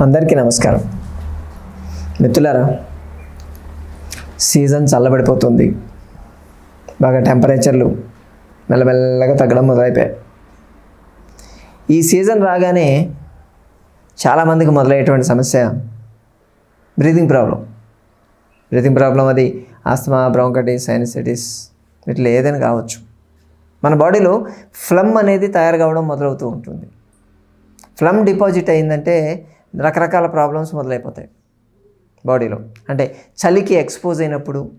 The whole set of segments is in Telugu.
అందరికీ నమస్కారం. మిత్రులారా సీజన్ చల్లబడిపోతుంది. బాగా టెంపరేచర్లు మెల్లమెల్లగా తగ్గడం మొదలైపోయాయి. ఈ సీజన్ రాగానే చాలామందికి మొదలయ్యేటువంటి సమస్య బ్రీతింగ్ ప్రాబ్లం. బ్రీతింగ్ ప్రాబ్లం అది ఆస్తమా బ్రాంకటిస్ సైనసైటిస్ వీటిలో ఏదైనా కావచ్చు. మన బాడీలో ఫ్లమ్ అనేది తయారు కావడం మొదలవుతూ ఉంటుంది. ఫ్లమ్ డిపాజిట్ అయిందంటే రకరకాల ప్రాబ్లమ్స్ మొదలైపోతాయి బాడీలో అంటే చలికి ఎక్స్పోజ్ అయినప్పుడు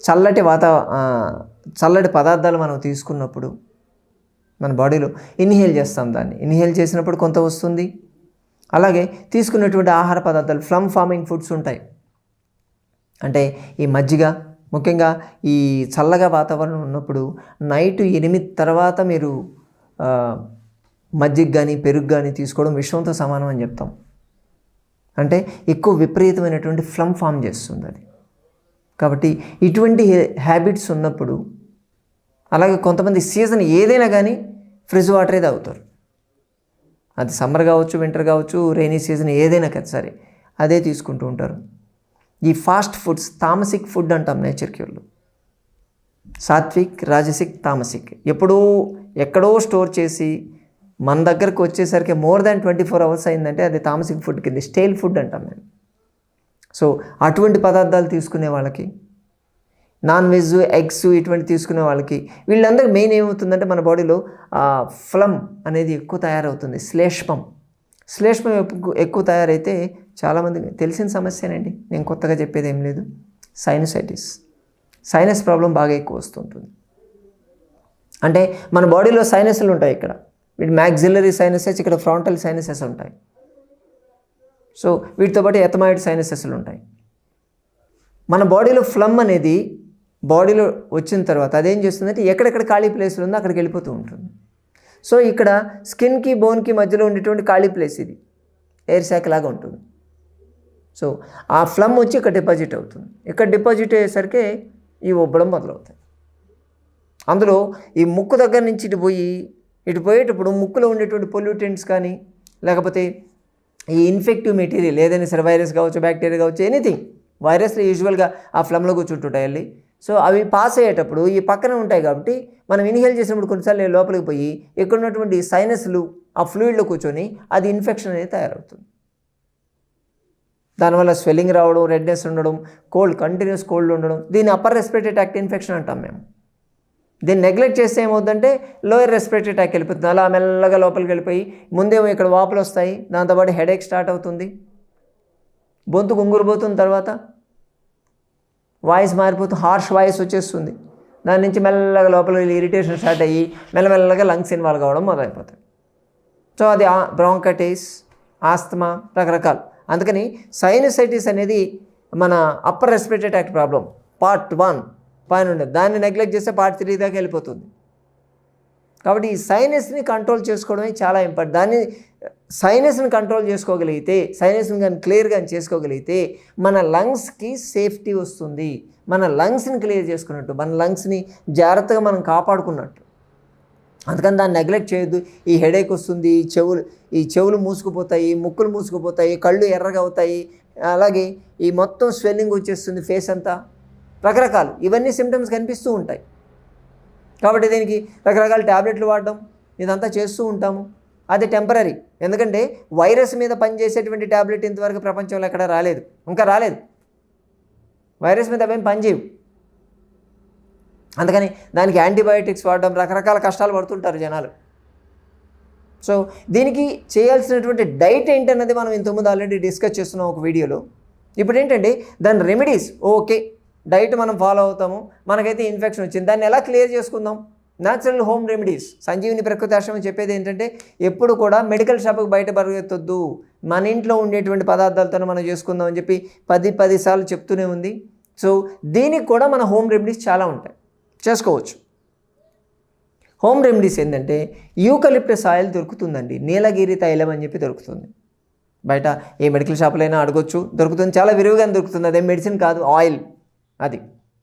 చల్లటి వాతా చల్లటి పదార్థాలు మనం తీసుకున్నప్పుడు మన బాడీలో ఇన్హేల్ చేస్తాం దాన్ని. ఇన్హేల్ చేసినప్పుడు కొంత వస్తుంది. అలాగే తీసుకున్నటువంటి ఆహార పదార్థాలు ఫ్లమ్ ఫార్మింగ్ ఫుడ్స్ ఉంటాయి. అంటే ఈ మజ్జిగ ముఖ్యంగా ఈ చల్లగా వాతావరణం ఉన్నప్పుడు నైట్ ఎనిమిది తర్వాత మీరు మజ్జిగ కానీ పెరుగు కానీ తీసుకోవడం విషంతో సమానం అని చెప్తాం. అంటే ఎక్కువ విపరీతమైనటువంటి ఫ్లమ్ ఫామ్ చేస్తుంది అది. కాబట్టి ఇటువంటి హ్యాబిట్స్ ఉన్నప్పుడు అలాగే కొంతమంది సీజన్ ఏదైనా కానీ ఫ్రిడ్జ్ వాటరే తాగుతారు. అది సమ్మర్ కావచ్చు వింటర్ కావచ్చు రైనీ సీజన్ ఏదైనా కదా సరే అదే తీసుకుంటూ ఉంటారు. ఈ ఫాస్ట్ ఫుడ్స్ తామసిక్ ఫుడ్ అంటాం నేచర్ క్యూర్లు. సాత్విక్ రాజసిక్ తామసిక్. ఎప్పుడో ఎక్కడో స్టోర్ చేసి మన దగ్గరకు వచ్చేసరికి more than twenty four hours అయిందంటే అది తామసిక్ ఫుడ్ కింద స్టేల్ ఫుడ్ అంటాం మేము. సో అటువంటి పదార్థాలు తీసుకునే వాళ్ళకి నాన్ వెజ్ ఎగ్స్ ఇటువంటి తీసుకునే వాళ్ళకి వీళ్ళందరికీ మెయిన్ ఏమవుతుందంటే మన బాడీలో ఫ్లమ్ అనేది ఎక్కువ తయారవుతుంది శ్లేష్మం. శ్లేష్మం ఎక్కువ ఎక్కువ తయారైతే చాలామందికి తెలిసిన సమస్యనండి నేను కొత్తగా చెప్పేది ఏం లేదు. సైనసైటిస్. సైనస్ ప్రాబ్లం బాగా ఎక్కువ వస్తుంటుంది. అంటే మన బాడీలో సైనస్లు ఉంటాయి ఇక్కడ. వీటి మ్యాగ్జిల్లరీ సైనసెస్ ఇక్కడ ఫ్రాంటల్ సైనసెస్ ఉంటాయి. సో వీటితో పాటు ఎథమాయిడ్ సైనసెస్లు ఉంటాయి. మన బాడీలో ఫ్లమ్ అనేది బాడీలో వచ్చిన తర్వాత అదేం చేస్తుందంటే ఎక్కడెక్కడ ఖాళీ ప్లేస్లు ఉందో అక్కడికి వెళ్ళిపోతూ ఉంటుంది. సో ఇక్కడ స్కిన్కి బోన్కి మధ్యలో ఉండేటువంటి ఖాళీ ప్లేస్ ఇది. ఎయిర్ శాక్ లాగా ఉంటుంది. సో ఆ ఫ్లమ్ వచ్చి ఇక్కడ డిపాజిట్ అవుతుంది. ఇక్కడ డిపాజిట్ అయ్యేసరికి ఈ ఉబ్బడం మొదలవుతాయి. అందులో ఈ ముక్కు దగ్గర నుంచి ఇటు పోయి ఇటు పోయేటప్పుడు ముక్కులో ఉండేటువంటి పొల్యూటెంట్స్ కానీ లేకపోతే ఈ ఇన్ఫెక్టివ్ మెటీరియల్ ఏదైనా సరే వైరస్ కావచ్చు బ్యాక్టీరియా కావచ్చు ఎనీథింగ్ వైరస్లు యూజువల్గా ఆ ఫ్లమ్లో కూర్చుంటుంటాయి వెళ్ళి సో అవి పాస్ అయ్యేటప్పుడు ఈ పక్కన ఉంటాయి కాబట్టి మనం ఇన్హేల్ చేసినప్పుడు కొన్నిసార్లు లోపలికి పోయి ఇక్కడ ఉన్నటువంటి సైనస్లు ఆ ఫ్లూయిడ్లో కూర్చొని అది ఇన్ఫెక్షన్ అనేది తయారవుతుంది. దానివల్ల స్వెల్లింగ్ రావడం రెడ్నెస్ ఉండడం కోల్డ్ కంటిన్యూస్ కోల్డ్ ఉండడం దీన్ని అప్పర్ రెస్పిరేటరీ ట్యాక్ట్ ఇన్ఫెక్షన్ అంటాం మేము. దీన్ని నెగ్లెక్ట్ చేస్తే ఏమవుతుందంటే లోయర్ రెస్పిరేటరీ అటాక్ వెళ్ళిపోతుంది. అలా మెల్లగా లోపలికి వెళ్ళిపోయి ముందేమో ఇక్కడ వాపులు వస్తాయి దాంతోపాటు హెడేక్ స్టార్ట్ అవుతుంది. గొంతు గుంగురుపోతున్న తర్వాత. వాయిస్ మారిపోతుంది హార్ష్ వాయిస్ వచ్చేస్తుంది. దాని నుంచి మెల్లగా లోపల ఇరిటేషన్ స్టార్ట్ అయ్యి మెల్లమెల్లగా లంగ్స్ ఇన్వాల్వ్ కావడం మొదలైపోతాయి. సో అది బ్రాంకటైస్ ఆస్తమా రకరకాలు. అందుకని సైనసైటిస్ అనేది మన upper respiratory tract problem part one పైన ఉండదు దాన్ని నెగ్లెక్ట్ చేస్తే పార్ట్ త్రీ దాకా వెళ్ళిపోతుంది. కాబట్టి ఈ సైనస్ని కంట్రోల్ చేసుకోవడమే చాలా ఇంపార్టెంట్ దాన్ని సైనస్ని కంట్రోల్ చేసుకోగలిగితే సైనస్ని కానీ క్లియర్ కానీ చేసుకోగలిగితే మన లంగ్స్కి సేఫ్టీ వస్తుంది. మన లంగ్స్ని క్లియర్ చేసుకున్నట్టు మన లంగ్స్ని జాగ్రత్తగా మనం కాపాడుకున్నట్టు. అందుకని దాన్ని నెగ్లెక్ట్ చేయొద్దు. ఈ హెడేక్ వస్తుంది ఈ చెవులు ఈ చెవులు మూసుకుపోతాయి ముక్కులు మూసుకుపోతాయి కళ్ళు ఎర్రగా అవుతాయి. అలాగే ఈ మొత్తం స్వెల్లింగ్ వచ్చేస్తుంది ఫేస్ అంతా. రకరకాలు. ఇవన్నీ సిమ్టమ్స్ కనిపిస్తూ ఉంటాయి. కాబట్టి దీనికి రకరకాల ట్యాబ్లెట్లు వాడడం ఇదంతా చేస్తూ ఉంటాము. అది టెంపరీ ఎందుకంటే వైరస్ మీద పనిచేసేటువంటి ట్యాబ్లెట్ ఇంతవరకు ప్రపంచంలో ఎక్కడ రాలేదు. ఇంకా రాలేదు. వైరస్ మీద అవేం పనిచేయవు. అందుకని దానికి యాంటీబయాటిక్స్ వాడడం రకరకాల కష్టాలు పడుతుంటారు జనాలు. సో దీనికి చేయాల్సినటువంటి డైట్ ఏంటన్నది మనం ఇంతకుముందు ఆల్రెడీ డిస్కస్ చేస్తున్నాం ఒక వీడియోలో. ఇప్పుడు ఏంటంటే దాని రెమెడీస్ ఓకే డైట్ మనం ఫాలో అవుతాము. మనకైతే ఇన్ఫెక్షన్ వచ్చింది. దాన్ని ఎలా క్లియర్ చేసుకుందాం? Natural home remedies. సంజీవిని ప్రకృతి ఆశ్రమం చెప్పేది ఏంటంటే ఎప్పుడు కూడా మెడికల్ షాప్కి బయట పరిగెత్తొద్దు మన ఇంట్లో ఉండేటువంటి పదార్థాలతో మనం చేసుకుందాం అని చెప్పి పది పది సార్లు చెప్తూనే ఉంది. సో దీనికి కూడా మన హోమ్ రెమెడీస్ చాలా ఉంటాయి. చేసుకోవచ్చు. హోమ్ రెమెడీస్ ఏంటంటే యూకలిప్టస్ ఆయిల్ దొరుకుతుందండి. నీలగిరి తైలం అని చెప్పి దొరుకుతుంది. బయట ఏ మెడికల్ షాపులైనా అడగొచ్చు. దొరుకుతుంది. చాలా విరివిగా దొరుకుతుంది. అదే మెడిసిన్ కాదు ఆయిల్. అది.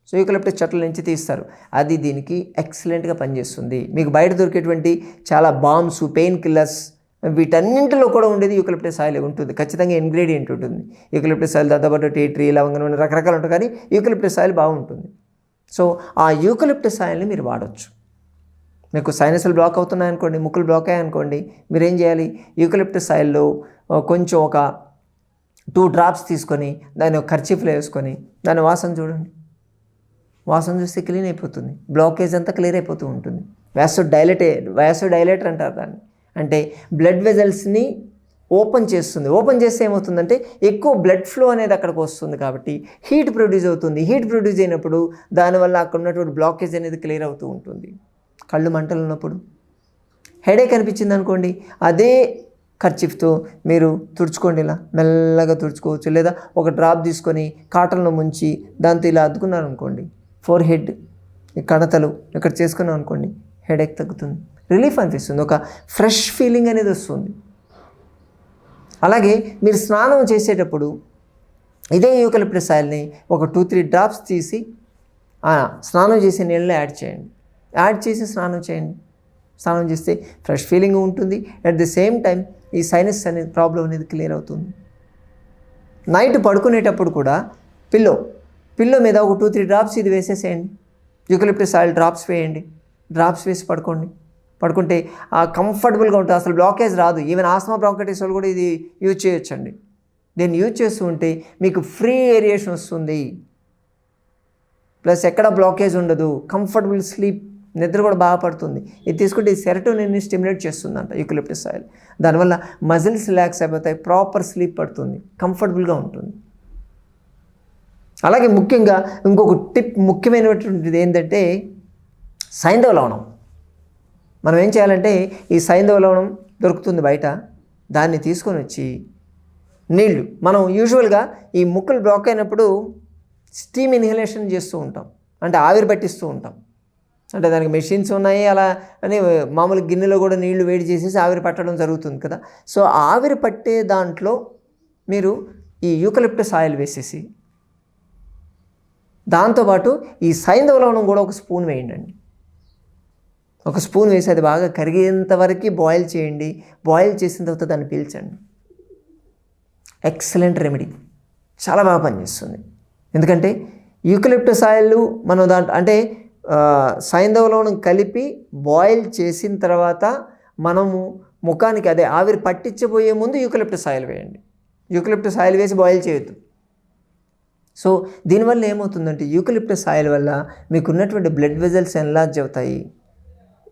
సో యూకలిప్టస్ చెట్ల నుంచి తీస్తారు. అది దీనికి ఎక్సలెంట్గా పనిచేస్తుంది. మీకు బయట దొరికేటువంటి చాలా బాంబ్స్ పెయిన్ కిల్లర్స్ వీటన్నింటిలో కూడా ఉండేది యూకలిప్టస్ ఆయిల్ ఉంటుంది. ఖచ్చితంగా ఇంగ్రీడియంట్ ఉంటుంది. యూకలిప్టస్ ఆయిల్ దాంతోపాటు టీ ట్రీ లవంగం నూనె రకరకాలు ఉంటాయి కానీ యూకలిప్టస్ ఆయిల్ బాగుంటుంది. సో ఆ యూకలిప్టస్ ఆయిల్ని మీరు వాడచ్చు. మీకు సైనస్లు బ్లాక్ అవుతున్నాయనుకోండి ముక్కులు బ్లాక్ అయ్యాయనుకోండి మీరు ఏం చేయాలి? యూకలిప్టస్ ఆయిల్లో కొంచెం ఒక టూ డ్రాప్స్ తీసుకొని దాన్ని ఒక ఖర్చీఫ్లో వేసుకొని దాని వాసన చూడండి. వాసన చూస్తే క్లీన్ అయిపోతుంది. బ్లాకేజ్ అంతా క్లియర్ అయిపోతూ ఉంటుంది. వ్యాసో డైలటే వ్యాసో డైలేటర్ అంటారు దాన్ని. అంటే బ్లడ్ వెజల్స్ని ఓపెన్ చేస్తుంది. ఓపెన్ చేస్తే ఏమవుతుందంటే ఎక్కువ బ్లడ్ ఫ్లో అనేది అక్కడికి వస్తుంది కాబట్టి హీట్ ప్రొడ్యూస్ అవుతుంది. హీట్ ప్రొడ్యూస్ అయినప్పుడు దానివల్ల అక్కడ ఉన్నటువంటి బ్లాకేజ్ అనేది క్లియర్ అవుతూ ఉంటుంది. కళ్ళు మంటలు ఉన్నప్పుడు. హెడేక్ అనిపించింది అనుకోండి అదే ఖర్చిఫ్తో మీరు తుడుచుకోండి ఇలా మెల్లగా తుడుచుకోవచ్చు. లేదా ఒక డ్రాప్ తీసుకొని కాటన్లో ముంచి దాంతో ఇలా అద్దుకున్నారు అనుకోండి ఫోర్ హెడ్ కణతలు ఇక్కడ చేసుకున్నాం అనుకోండి హెడేక్ తగ్గుతుంది. రిలీఫ్ అనిపిస్తుంది. ఒక ఫ్రెష్ ఫీలింగ్ అనేది వస్తుంది. అలాగే మీరు స్నానం చేసేటప్పుడు ఇదే యూకలిప్టస్ ఆయిల్ని ఒక టూ త్రీ డ్రాప్స్ తీసి స్నానం చేసే నీళ్ళలో యాడ్ చేయండి. యాడ్ చేసి స్నానం చేయండి. స్నానం చేస్తే ఫ్రెష్ ఫీలింగ్ ఉంటుంది. అట్ ది సేమ్ టైం ఈ సైనస్ అనేది ప్రాబ్లం అనేది క్లియర్ అవుతుంది. నైట్ పడుకునేటప్పుడు కూడా పిల్లో పిల్లో మీద ఒక టూ త్రీ డ్రాప్స్ ఇది వేసేసేయండి. యూకలిప్టస్ ఆయిల్ డ్రాప్స్ వేయండి. డ్రాప్స్ వేసి పడుకోండి. పడుకుంటే ఆ కంఫర్టబుల్గా ఉంటుంది. అసలు బ్లాకేజ్ రాదు. ఈవెన్ ఆస్మా బ్రాంకైటిస్ వాళ్ళు కూడా ఇది యూజ్ చేయొచ్చండి. దీన్ని యూజ్ చేస్తూ ఉంటే మీకు ఫ్రీ ఏరియేషన్ వస్తుంది. ప్లస్ ఎక్కడ బ్లాకేజ్ ఉండదు. కంఫర్టబుల్ స్లీప్ నిద్ర కూడా బాగా పడుతుంది. ఇది తీసుకుంటే ఈ సెరటోనిన్ని స్టిమ్యులేట్ చేస్తుందంట యూకలిప్టస్ ఆయిల్. దానివల్ల మజిల్స్ రిలాక్స్ అయిపోతాయి ప్రాపర్ స్లీప్ పడుతుంది కంఫర్టబుల్గా ఉంటుంది. అలాగే ముఖ్యంగా ఇంకొక టిప్ ముఖ్యమైనటువంటిది ఏంటంటే సైంధవ లవణం. మనం ఏం చేయాలంటే ఈ సైంధవ లవణం దొరుకుతుంది బయట దాన్ని తీసుకొని వచ్చి నీళ్ళు మనం యూజువల్గా ఈ ముక్కలు బ్లాక్ అయినప్పుడు స్టీమ్ ఇన్హలేషన్ చేస్తూ ఉంటాం. అంటే ఆవిరి పట్టిస్తూ ఉంటాం. అంటే దానికి మెషిన్స్ ఉన్నాయి అలా అని మామూలు గిన్నెలో కూడా నీళ్ళు వేడి చేసేసి ఆవిరి పట్టడం జరుగుతుంది కదా. సో ఆవిరి పట్టే దాంట్లో మీరు ఈ యూకలిప్టస్ ఆయిల్ వేసేసి దాంతోపాటు ఈ సైంధవ లవణం కూడా ఒక స్పూన్ వేయండి ఒక స్పూన్ వేసి అది బాగా కరిగేంత వరకు బాయిల్ చేయండి. బాయిల్ చేసిన తర్వాత దాన్ని పీల్చండి. Excellent remedy. చాలా బాగా పనిచేస్తుంది. ఎందుకంటే యూకలిప్టస్ ఆయిల్ మనం దాంట్లో అంటే ఆ, కలిపి బాయిల్ చేసిన తర్వాత మనము ముఖానికి అదే ఆవిరి పట్టించబోయే ముందు యూకలిప్టస్ ఆయిల్ వేయండి. యూకలిప్టస్ ఆయిల్ వేసి బాయిల్ చేయొద్దు. సో దీనివల్ల ఏమవుతుందంటే యూకలిప్టస్ ఆయిల్ వల్ల మీకున్నటువంటి బ్లడ్ వెజల్స్ ఎన్లార్జ్ అవుతాయి.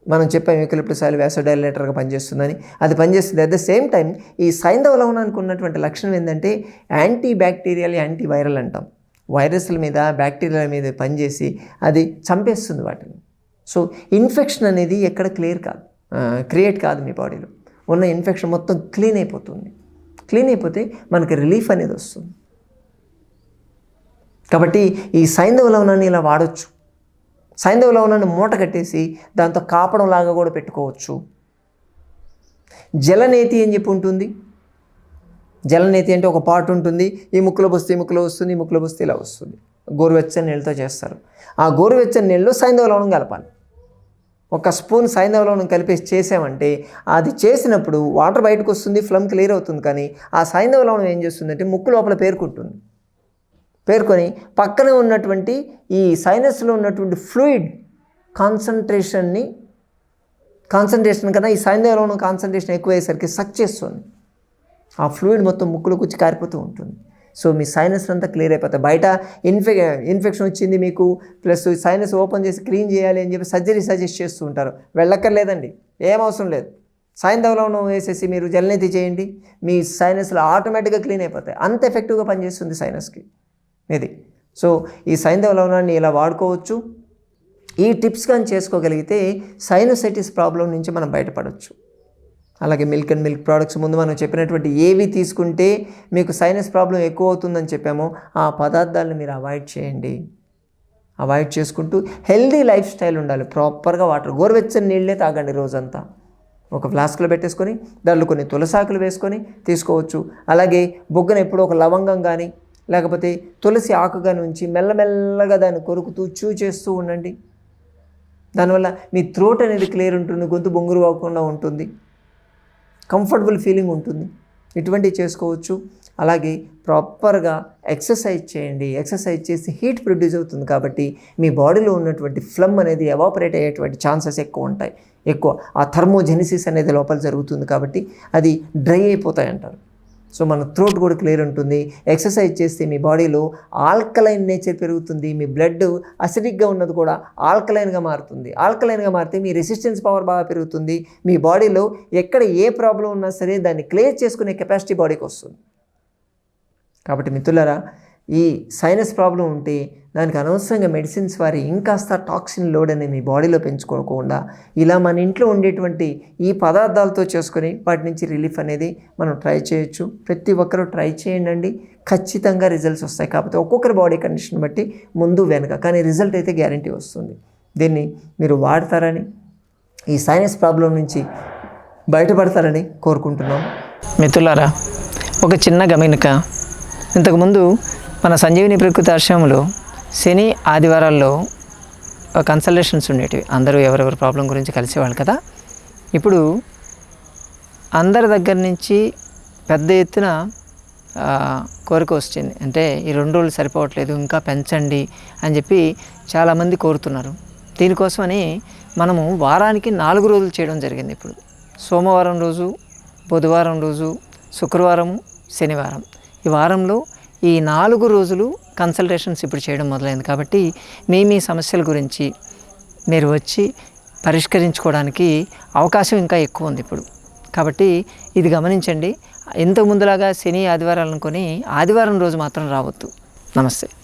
మనం చెప్పాం యూకలిప్టస్ ఆయిల్ వ్యాసోడైలేటర్గా పనిచేస్తుందని. అది పనిచేస్తుంది. అట్ ద సేమ్ టైం ఈ సైంధవ లవణానికి ఉన్నటువంటి లక్షణం ఏంటంటే యాంటీ బ్యాక్టీరియల్ యాంటీ వైరల్ అంటాం. వైరస్ల మీద బ్యాక్టీరియాల మీద పనిచేసి అది చంపేస్తుంది వాటిని. సో ఇన్ఫెక్షన్ అనేది ఎక్కడ క్లియర్ కాదు. క్రియేట్ కాదు మీ బాడీలో. ఉన్న ఇన్ఫెక్షన్ మొత్తం క్లీన్ అయిపోతుంది. క్లీన్ అయిపోతే మనకి రిలీఫ్ అనేది వస్తుంది. కాబట్టి ఈ సైంధవ లవణాన్ని ఇలా వాడచ్చు. సైంధవ లవణాన్ని మూట కట్టేసి దాంతో కాపడం లాగా కూడా పెట్టుకోవచ్చు. జలనేతి అని చెప్పి ఉంటుంది. జలనీతి అంటే ఒక పాట్ ఉంటుంది. ఈ ముక్కులో వస్తే ఈ ముక్కులో వస్తుంది ఈ ముక్కులో వస్తే ఇలా వస్తుంది. గోరువెచ్చని నీళ్ళతో చేస్తారు. ఆ గోరువెచ్చని నీళ్ళు సైంధవ లవణం కలపాలి. ఒక స్పూన్ సైంధవ లవణం కలిపేసి చేసామంటే అది చేసినప్పుడు వాటర్ బయటకు వస్తుంది ఫ్లమ్ క్లియర్ అవుతుంది. కానీ ఆ సైంధవ లవణం ఏం చేస్తుందంటే ముక్కు లోపల పేరుకుంటుంది. పేర్కొని పక్కన ఉన్నటువంటి ఈ సైనస్లో ఉన్నటువంటి ఫ్లూయిడ్ కాన్సన్ట్రేషన్ని కాన్సన్ట్రేషన్ కన్నా ఈ సైంధవ లవణం కాన్సన్ట్రేషన్ ఎక్కువ అయ్యేసరికి సక్ చేస్తుంది ఆ ఫ్లూయిడ్ మొత్తం ముక్కులోకి వచ్చి కారిపోతూ ఉంటుంది. సో మీ సైనస్ అంతా క్లియర్ అయిపోతాయి బయట ఇన్ఫె ఇన్ఫెక్షన్ వచ్చింది మీకు ప్లస్ సైనస్ ఓపెన్ చేసి క్లీన్ చేయాలి అని చెప్పి సర్జరీ సజెస్ట్ చేస్తూ ఉంటారు. వెళ్ళక్కర్లేదండి. ఏం అవసరం లేదు. సైంధవలో వేసేసి మీరు జలనీతి చేయండి. మీ సైనస్లు ఆటోమేటిక్గా క్లీన్ అయిపోతాయి. అంత ఎఫెక్టివ్గా పనిచేస్తుంది సైనస్కి ఇది. సో ఈ సైంధవ లవణాన్ని ఇలా వాడుకోవచ్చు. ఈ టిప్స్ కానీ చేసుకోగలిగితే సైనోసైటిస్ ప్రాబ్లం నుంచి మనం బయటపడవచ్చు అలాగే మిల్క్ అండ్ మిల్క్ ప్రోడక్ట్స్ ముందు మనం చెప్పినటువంటి ఏవి తీసుకుంటే మీకు సైనస్ ప్రాబ్లం ఎక్కువ అవుతుందని చెప్పామో ఆ పదార్థాలను మీరు అవాయిడ్ చేయండి. అవాయిడ్ చేసుకుంటూ హెల్దీ లైఫ్ స్టైల్ ఉండాలి. ప్రాపర్గా వాటర్ గోరువెచ్చని నీళ్ళే తాగండి రోజంతా. ఒక ఫ్లాస్క్లో పెట్టేసుకొని దాంట్లో కొన్ని తులసాకులు వేసుకొని తీసుకోవచ్చు. అలాగే బొగ్గన ఎప్పుడో ఒక లవంగం కానీ లేకపోతే తులసి ఆకుగా నుంచి మెల్లమెల్లగా దాన్ని కొరుకుతూ చూ చేస్తూ ఉండండి. దానివల్ల మీ త్రోట్ అనేది క్లియర్ ఉంటుంది గొంతు బొంగురు అవ్వకుండా ఉంటుంది. కంఫర్టబుల్ ఫీలింగ్ ఉంటుంది. ఇటువంటివి చేసుకోవచ్చు. అలాగే ప్రాపర్గా ఎక్సర్సైజ్ చేయండి. ఎక్సర్సైజ్ చేసి హీట్ ప్రొడ్యూస్ అవుతుంది కాబట్టి మీ బాడీలో ఉన్నటువంటి ఫ్లమ్ అనేది ఎవాపరేట్ అయ్యేటువంటి ఛాన్సెస్ ఎక్కువ ఉంటాయి. ఎక్కువ ఆ థర్మోజెనిసిస్ అనేది లోపల జరుగుతుంది కాబట్టి అది డ్రై అయిపోతాయి అంటారు. సో మన థ్రోట్ కూడా క్లియర్ ఉంటుంది. ఎక్సర్సైజ్ చేస్తే మీ బాడీలో ఆల్కలైన్ నేచర్ పెరుగుతుంది. మీ బ్లడ్ అసిడిక్గా ఉన్నది కూడా ఆల్కలైన్గా మారుతుంది. ఆల్కలైన్గా మారితే మీ రెసిస్టెన్స్ పవర్ బాగా పెరుగుతుంది. మీ బాడీలో ఎక్కడ ఏ ప్రాబ్లం ఉన్నా సరే దాన్ని క్లియర్ చేసుకునే కెపాసిటీ బాడీకి వస్తుంది. కాబట్టి మిత్రులరా ఈ సైనస్ ప్రాబ్లం ఉంటే దానికి అనవసరంగా మెడిసిన్స్ వారి ఇంకాస్త టాక్సిన్ లోడ్ అనేది మీ బాడీలో పెంచుకోకుండా ఇలా మన ఇంట్లో ఉండేటువంటి ఈ పదార్థాలతో చేసుకొని వాటి నుంచి రిలీఫ్ అనేది మనం ట్రై చేయొచ్చు. ప్రతి ఒక్కరూ ట్రై చేయండి ఖచ్చితంగా రిజల్ట్స్ వస్తాయి. కాకపోతే ఒక్కొక్కరి బాడీ కండిషన్ బట్టి ముందు వెనక కానీ రిజల్ట్ అయితే గ్యారంటీ వస్తుంది. దీన్ని మీరు వాడతారని ఈ సైనస్ ప్రాబ్లం నుంచి బయటపడతారని కోరుకుంటున్నాం. మిత్రులారా ఒక చిన్న గమనిక. ఇంతకుముందు మన సంజీవిని ప్రకృతి ఆశ్రమంలో శని ఆదివారాల్లో కన్సల్టేషన్స్ ఉండేటివి. అందరూ ఎవరెవరి ప్రాబ్లం గురించి కలిసేవాళ్ళు కదా. ఇప్పుడు అందరి దగ్గర నుంచి పెద్ద ఎత్తున కోరిక వచ్చింది. అంటే ఈ రెండు రోజులు సరిపోవట్లేదు ఇంకా పెంచండి అని చెప్పి చాలామంది కోరుతున్నారు. దీనికోసమని మనము వారానికి నాలుగు రోజులు చేయడం జరిగింది ఇప్పుడు. సోమవారం రోజు బుధవారం రోజు శుక్రవారం శనివారం. ఈ వారంలో ఈ నాలుగు రోజులు కన్సల్టేషన్స్ ఇప్పుడు చేయడం మొదలైంది. కాబట్టి మీ మీ సమస్యల గురించి మీరు వచ్చి పరిష్కరించుకోవడానికి అవకాశం ఇంకా ఎక్కువ ఉంది ఇప్పుడు. కాబట్టి ఇది గమనించండి. ఇంతకు ముందులాగా శని ఆదివారాలు అనుకొని ఆదివారం రోజు మాత్రం రావద్దు. నమస్తే.